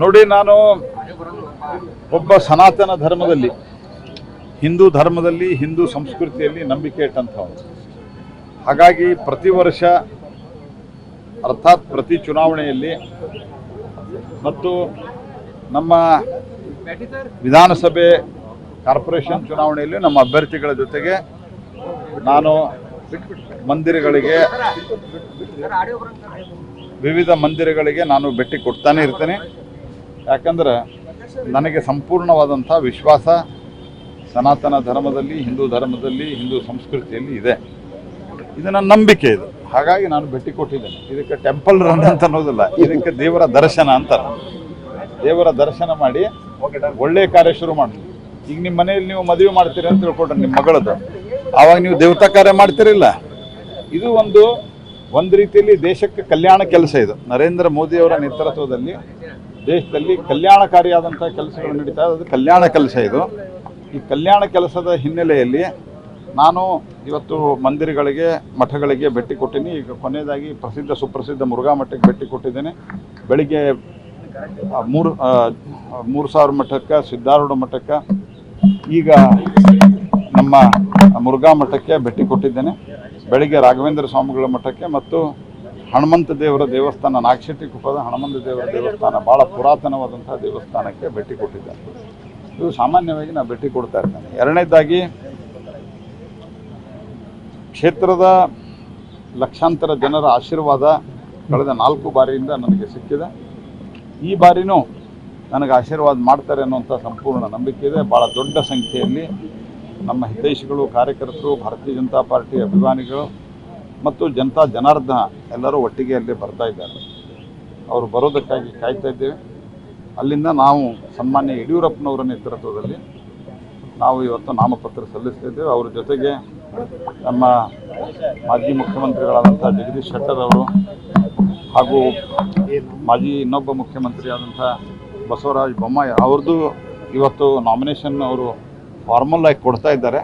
ನೋಡಿ ನಾನು ಒಬ್ಬ ಸನಾತನ ಧರ್ಮದಲ್ಲಿ, ಹಿಂದೂ ಧರ್ಮದಲ್ಲಿ, ಹಿಂದೂ ಸಂಸ್ಕೃತಿಯಲ್ಲಿ ನಂಬಿಕೆ ಇಟ್ಟಂಥವನು. ಹಾಗಾಗಿ ಪ್ರತಿ ವರ್ಷ ಅರ್ಥಾತ್ ಪ್ರತಿ ಚುನಾವಣೆಯಲ್ಲಿ ಮತ್ತು ನಮ್ಮ ವಿಧಾನಸಭೆ ಕಾರ್ಪೊರೇಷನ್ ಚುನಾವಣೆಯಲ್ಲಿ ನಮ್ಮ ಅಭ್ಯರ್ಥಿಗಳ ಜೊತೆಗೆ ನಾನು ಮಂದಿರಗಳಿಗೆ ವಿವಿಧ ಮಂದಿರಗಳಿಗೆ ನಾನು ಭೇಟಿ ಕೊಡ್ತಾನೆ ಇರ್ತೇನೆ. ಯಾಕಂದ್ರೆ ನನಗೆ ಸಂಪೂರ್ಣವಾದಂಥ ವಿಶ್ವಾಸ ಸನಾತನ ಧರ್ಮದಲ್ಲಿ, ಹಿಂದೂ ಧರ್ಮದಲ್ಲಿ, ಹಿಂದೂ ಸಂಸ್ಕೃತಿಯಲ್ಲಿ ಇದೆ. ಇದು ನನ್ನ ನಂಬಿಕೆ ಇದು. ಹಾಗಾಗಿ ನಾನು ಭೇಟಿ ಕೊಟ್ಟಿದ್ದೇನೆ. ಇದಕ್ಕೆ ಟೆಂಪಲ್ ರನ್ ಅಂತ ಅನ್ನೋದಿಲ್ಲ. ಇದಕ್ಕೆ ದೇವರ ದರ್ಶನ ಅಂತಾರೆ ದೇವರ ದರ್ಶನ ಮಾಡಿ ಒಳ್ಳೆಯ ಕಾರ್ಯ ಶುರು ಮಾಡಿ ಈಗ ನಿಮ್ಮ ಮನೆಯಲ್ಲಿ ನೀವು ಮದುವೆ ಮಾಡ್ತೀರಿ ಅಂತ ತಿಳ್ಕೊಡ್ರಿ ನಿಮ್ಮ ಮಗಳದ್ದು. ಆವಾಗ ನೀವು ದೇವತಾ ಕಾರ್ಯ ಮಾಡ್ತಿರಲಿಲ್ಲ. ಇದು ಒಂದು ಒಂದು ರೀತಿಯಲ್ಲಿ ದೇಶಕ್ಕೆ ಕಲ್ಯಾಣ ಕೆಲಸ ಇದು. ನರೇಂದ್ರ ಮೋದಿಯವರ ನೇತೃತ್ವದಲ್ಲಿ ದೇಶದಲ್ಲಿ ಕಲ್ಯಾಣಕಾರಿಯಾದಂಥ ಕೆಲಸಗಳು ನಡೀತಾ ಅದು ಕಲ್ಯಾಣ ಕೆಲಸ ಇದು. ಈ ಕಲ್ಯಾಣ ಕೆಲಸದ ಹಿನ್ನೆಲೆಯಲ್ಲಿ ನಾನು ಇವತ್ತು ಮಂದಿರಗಳಿಗೆ, ಮಠಗಳಿಗೆ ಭೇಟಿ ಕೊಟ್ಟಿನಿ. ಈಗ ಕೊನೆಯದಾಗಿ ಪ್ರಸಿದ್ಧ, ಸುಪ್ರಸಿದ್ಧ ಮುರುಘಾ ಮಠಕ್ಕೆ ಭೇಟಿ ಕೊಟ್ಟಿದ್ದೇನೆ. ಬೆಳಿಗ್ಗೆ ಮೂರು ಮೂರು ಸಾವಿರ ಮಠಕ್ಕೆ, ಸಿದ್ಧಾರೂಢ ಮಠಕ್ಕೆ, ಈಗ ನಮ್ಮ ಮುರುಘಾ ಮಠಕ್ಕೆ ಭೇಟಿ ಕೊಟ್ಟಿದ್ದೇನೆ. ಬೆಳಿಗ್ಗೆ ರಾಘವೇಂದ್ರ ಸ್ವಾಮಿಗಳ ಮಠಕ್ಕೆ ಮತ್ತು ಹನುಮಂತ ದೇವರ ದೇವಸ್ಥಾನ, ನಾಗಶೆಟ್ಟಿ ಕುಪ್ಪದ ಹನುಮಂತ ದೇವರ ದೇವಸ್ಥಾನ ಭಾಳ ಪುರಾತನವಾದಂತಹ ದೇವಸ್ಥಾನಕ್ಕೆ ಭೇಟಿ ಕೊಟ್ಟಿದ್ದೇನೆ ಇದು ಸಾಮಾನ್ಯವಾಗಿ ನಾನು ಭೇಟಿ ಕೊಡ್ತಾ ಇರ್ತೇನೆ. ಎರಡನೇದಾಗಿ, ಕ್ಷೇತ್ರದ ಲಕ್ಷಾಂತರ ಜನರ ಆಶೀರ್ವಾದ ಕಳೆದ ನಾಲ್ಕು ಬಾರಿಯಿಂದ ನನಗೆ ಸಿಕ್ಕಿದೆ. ಈ ಬಾರಿನೂ ನನಗೆ ಆಶೀರ್ವಾದ ಮಾಡ್ತಾರೆ ಅನ್ನುವಂಥ ಸಂಪೂರ್ಣ ನಂಬಿಕೆ ಇದೆ. ಭಾಳ ದೊಡ್ಡ ಸಂಖ್ಯೆಯಲ್ಲಿ ನಮ್ಮ ಹಿತೈಷಿಗಳು, ಕಾರ್ಯಕರ್ತರು, ಭಾರತೀಯ ಜನತಾ ಪಾರ್ಟಿ ಅಭಿಮಾನಿಗಳು ಮತ್ತು ಜನತಾ ಜನಾರ್ದನ ಎಲ್ಲರೂ ಒಟ್ಟಿಗೆ ಅಲ್ಲಿ ಬರ್ತಾ ಇದ್ದಾರೆ. ಅವರು ಬರೋದಕ್ಕಾಗಿ ಕಾಯ್ತಾ ಇದ್ದೇವೆ. ಅಲ್ಲಿಂದ ನಾವು ಸನ್ಮಾನ್ಯ ಯಡಿಯೂರಪ್ಪನವರ ನೇತೃತ್ವದಲ್ಲಿ ನಾವು ಇವತ್ತು ನಾಮಪತ್ರ ಸಲ್ಲಿಸ್ತಿದ್ದೇವೆ ಅವ್ರ ಜೊತೆಗೆ ನಮ್ಮ ಮಾಜಿ ಮುಖ್ಯಮಂತ್ರಿಗಳಾದಂಥ ಜಗದೀಶ್ ಶೆಟ್ಟರ್ ಅವರು ಹಾಗೂ ಮಾಜಿ ಇನ್ನೊಬ್ಬ ಮುಖ್ಯಮಂತ್ರಿ ಆದಂಥ ಬಸವರಾಜ ಬೊಮ್ಮಾಯಿ ಅವ್ರದ್ದು ಇವತ್ತು ನಾಮಿನೇಷನ್ ಅವರು ಫಾರ್ಮಲ್ ಆಗಿ ಕೊಡ್ತಾ ಇದ್ದಾರೆ.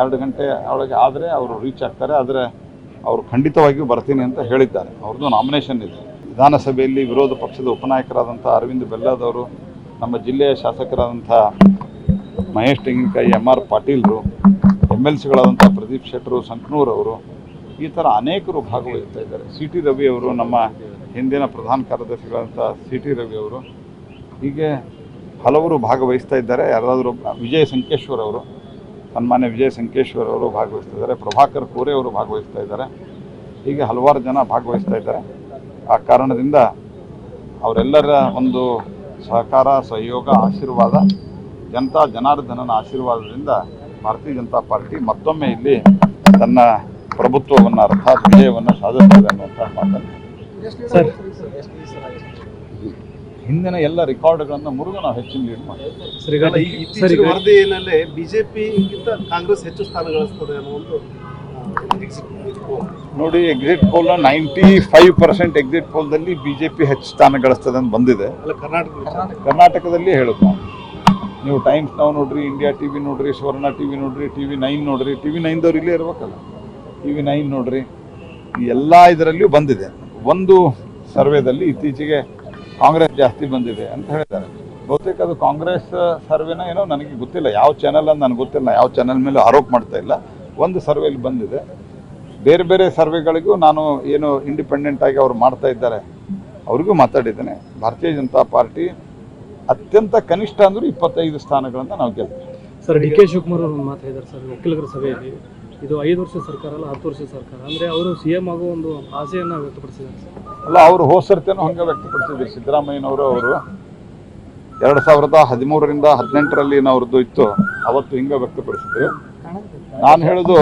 ಎರಡು ಗಂಟೆ ಒಳಗೆ ಆದರೆ ಅವರು ರೀಚ್ ಆಗ್ತಾರೆ. ಆದರೆ ಅವರು ಖಂಡಿತವಾಗಿಯೂ ಬರ್ತೀನಿ ಅಂತ ಹೇಳಿದ್ದಾರೆ. ಅವ್ರದ್ದು ನಾಮಿನೇಷನ್ ಇದೆ. ವಿಧಾನಸಭೆಯಲ್ಲಿ ವಿರೋಧ ಪಕ್ಷದ ಉಪನಾಯಕರಾದಂಥ ಅರವಿಂದ್ ಬೆಲ್ಲದವರು ನಮ್ಮ ಜಿಲ್ಲೆಯ ಶಾಸಕರಾದಂಥ ಮಹೇಶ್ ತೆಂಗಿನಕಾಯಿ ಎಂ ಆರ್ ಪಾಟೀಲ್ರು ಎಂ ಎಲ್ ಸಿಗಳಾದಂಥ ಪ್ರದೀಪ್ ಶೆಟ್ಟರು, ಸಂಕನೂರ್ ಅವರು ಈ ಥರ ಅನೇಕರು ಭಾಗವಹಿಸ್ತಾ ಇದ್ದಾರೆ. ಸಿ ಟಿ ರವಿ ಅವರು ನಮ್ಮ ಹಿಂದಿನ ಪ್ರಧಾನ ಕಾರ್ಯದರ್ಶಿಗಳಾದಂಥ ಸಿ ಟಿ ರವಿ ಅವರು, ಹೀಗೆ ಹಲವರು ಭಾಗವಹಿಸ್ತಾ ಇದ್ದಾರೆ. ಯಾರಾದರೂ ವಿಜಯ್ ಸಂಕೇಶ್ವರ್ ಅವರು ಸನ್ಮಾನ್ಯ ವಿಜಯ ಸಂಕೇಶ್ವರ್ ಅವರು ಭಾಗವಹಿಸ್ತಾ ಇದ್ದಾರೆ ಪ್ರಭಾಕರ್ ಕೋರೆ ಅವರು ಭಾಗವಹಿಸ್ತಾ ಇದ್ದಾರೆ ಹೀಗೆ ಹಲವಾರು ಜನ ಭಾಗವಹಿಸ್ತಾ ಇದ್ದಾರೆ. ಆ ಕಾರಣದಿಂದ ಅವರೆಲ್ಲರ ಒಂದು ಸಹಕಾರ ಸಹಯೋಗ ಆಶೀರ್ವಾದ ಜನತಾ ಜನಾರ್ದನನ ಆಶೀರ್ವಾದದಿಂದ ಭಾರತೀಯ ಜನತಾ ಪಾರ್ಟಿ ಮತ್ತೊಮ್ಮೆ ಇಲ್ಲಿ ತನ್ನ ಪ್ರಭುತ್ವವನ್ನು ಅರ್ಥಾತ್ ವಿಜಯವನ್ನು ಸಾಧಿಸ್ತದೆ ಅನ್ನುವಂಥ ಮಾತನ್ನು. ಸರ್. ಹಿಂದಿನ ಎಲ್ಲ ರೆಕಾರ್ಡ್ಗಳನ್ನು ಮುರಿದು ನಾವು ಹೆಚ್ಚಿನ ಲೀಡ್ ಮಾಡಿ ವರದಿಯಲ್ಲೇ ಬಿಜೆಪಿಗಿಂತ ಕಾಂಗ್ರೆಸ್ ಹೆಚ್ಚು ಸ್ಥಾನ ಗಳಿಸ್ತದೆ ಅನ್ನೋ ಒಂದು. ನೋಡಿ exit poll ninety five percent exit ಪೋಲ್ದಲ್ಲಿ B J P ಹೆಚ್ಚು ಸ್ಥಾನ ಗಳಿಸ್ತದೆ ಅಂತ ಬಂದಿದೆ. ಅಲ್ಲ ಕರ್ನಾಟಕ ಕರ್ನಾಟಕದಲ್ಲಿ ಹೇಳುತ್ತೆ ನೀವು ಟೈಮ್ಸ್ ನಾವು ನೋಡ್ರಿ ಇಂಡಿಯಾ ಟಿ ವಿ ನೋಡ್ರಿ ಸ್ವರ್ಣ ಟಿ ವಿ ನೋಡ್ರಿ ಟಿ ವಿ ನೈನ್ ನೋಡ್ರಿ ಟಿ ವಿ ನೈನ್ದವ್ರು ಇಲ್ಲೇ ಇರ್ಬೇಕಲ್ಲ. ಟಿ ವಿ ನೈನ್ ನೋಡ್ರಿ ಈ ಎಲ್ಲ ಇದರಲ್ಲಿಯೂ ಬಂದಿದೆ. ಒಂದು ಸರ್ವೆದಲ್ಲಿ ಇತ್ತೀಚೆಗೆ ಕಾಂಗ್ರೆಸ್ ಜಾಸ್ತಿ ಬಂದಿದೆ ಅಂತ ಹೇಳಿದ್ದಾರೆ. ಬಹುತೇಕ ಅದು ಕಾಂಗ್ರೆಸ್ ಸರ್ವೆನ ಏನೋ ನನಗೆ ಗೊತ್ತಿಲ್ಲ. ಯಾವ ಚಾನಲ್ ಅಂತ ನನಗೆ ಗೊತ್ತಿಲ್ಲ. ಯಾವ ಚಾನಲ್ ಮೇಲೆ ಆರೋಪ ಮಾಡ್ತಾ ಇಲ್ಲ. ಒಂದು ಸರ್ವೆಯಲ್ಲಿ ಬಂದಿದೆ. ಬೇರೆ ಬೇರೆ ಸರ್ವೆಗಳಿಗೂ ನಾನು ಏನು ಇಂಡಿಪೆಂಡೆಂಟ್ ಆಗಿ ಅವ್ರು ಮಾಡ್ತಾ ಇದ್ದಾರೆ. ಅವ್ರಿಗೂ ಮಾತಾಡಿದ್ದೇನೆ. ಭಾರತೀಯ ಜನತಾ ಪಾರ್ಟಿ ಅತ್ಯಂತ ಕನಿಷ್ಠ ಅಂದ್ರೆ ಇಪ್ಪತ್ತೈದು ಸ್ಥಾನಗಳನ್ನು ನಾವು ಗೆಲ್ತೀವಿ. ಸರ್, ಡಿ ಕೆ ಶಿವಕುಮಾರ್ ಅವರು ಮಾತಾಡಿದ್ದಾರೆ ಸರ್. ವಕೀಲರ ಸಭೆಯಲ್ಲಿ ಇದು. ಐದು ವರ್ಷ ಸರ್ಕಾರ ಅಲ್ಲ, ಹತ್ತು ವರ್ಷ ಸರ್ಕಾರ. ಅಂದ್ರೆ ಅವರು ಸಿ ಎಂ ಆಗೋ ಒಂದು ಆಸೆಯನ್ನ ವ್ಯಕ್ತಪಡಿಸಿದ್ದಾರೆ ಸರ್. ಅಲ್ಲ ಅವರು ಹೋಸರ್ತೇನೋ ಹಂಗೆ ವ್ಯಕ್ತಪಡಿಸಿದ್ರು. ಸಿದ್ದರಾಮಯ್ಯನವರು ಅವರು ಎರಡು ಸಾವಿರದ ಹದಿಮೂರರಿಂದ ಹದಿನೆಂಟರಲ್ಲಿ ಅವ್ರದ್ದು ಇತ್ತು. ಅವತ್ತು ಹಿಂಗೆ ವ್ಯಕ್ತಪಡಿಸಿದ್ರು. ನಾನು ಹೇಳೋದು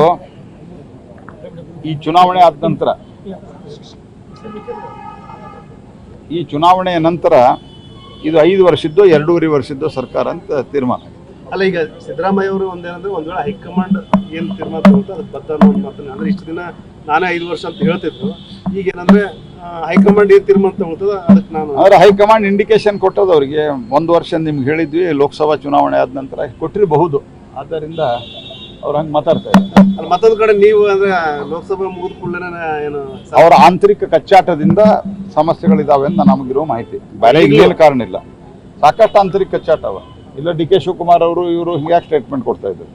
ಈ ಚುನಾವಣೆ ಆದ ನಂತರ ಈ ಚುನಾವಣೆಯ ನಂತರ ಇದು ಐದು ವರ್ಷದ್ದು ಎರಡೂವರೆ ವರ್ಷದ್ದು ಸರ್ಕಾರ ಅಂತ ತೀರ್ಮಾನ ಅಲ್ಲ ಈಗ ಸಿದ್ದರಾಮಯ್ಯ ಅವರು ಒಂದೇನಂದ್ರೆ ಒಂದ್ ವೇಳೆ ಹೈಕಮಾಂಡ್ ಏನ್ ತೀರ್ಮಾನ ತಗೊಂಡು ಅದಕ್ಕೆ ಅಂದ್ರೆ ಇಷ್ಟು ದಿನ ನಾನೇ ಐದು ವರ್ಷ ಅಂತ ಹೇಳ್ತಿದ್ರು. ಈಗ ಏನಂದ್ರೆ ಆ, ಹೈಕಮಾಂಡ್ ಏನ್ ತೀರ್ಮಾನ ತಗೊಳ್ತದ? ಅದಕ್ಕೆ ನಾನು ಆದ್ರೆ ಹೈಕಮಾಂಡ್ ಇಂಡಿಕೇಶನ್ ಕೊಟ್ಟದ ಅವರಿಗೆ ಒಂದು ವರ್ಷ ನಿಮ್ಗೆ ಹೇಳಿದ್ವಿ ಲೋಕಸಭಾ ಚುನಾವಣೆ ಆದ ನಂತರ ಕೊಟ್ಟಿರಬಹುದು. ಆದ್ದರಿಂದ ಅವ್ರು ಹಂಗೆ ಮಾತಾಡ್ತಾ ಇದ್ದಾರೆ. ಮತ್ತೊಂದು ಕಡೆ ನೀವು ಅಂದ್ರೆ ಲೋಕಸಭೆ ಮುಗಿದ ಕೂಡಲೇ ಏನು ಅವರ ಆಂತರಿಕ ಕಚ್ಚಾಟದಿಂದ ಸಮಸ್ಯೆಗಳಿದಾವೆ ಅಂತ ನಮಗಿರೋ ಮಾಹಿತಿ. ಬೇರೆ ಇಲ್ಲೇನು ಕಾರಣ ಇಲ್ಲ. ಸಾಕಷ್ಟು ಆಂತರಿಕ ಕಚ್ಚಾಟ ಅವ. ಇಲ್ಲ ಡಿ ಕೆ ಶಿವಕುಮಾರ್ ಅವರು ಇವರು ಹೀಗೆ ಸ್ಟೇಟ್ಮೆಂಟ್ ಕೊಡ್ತಾ ಇದ್ರು.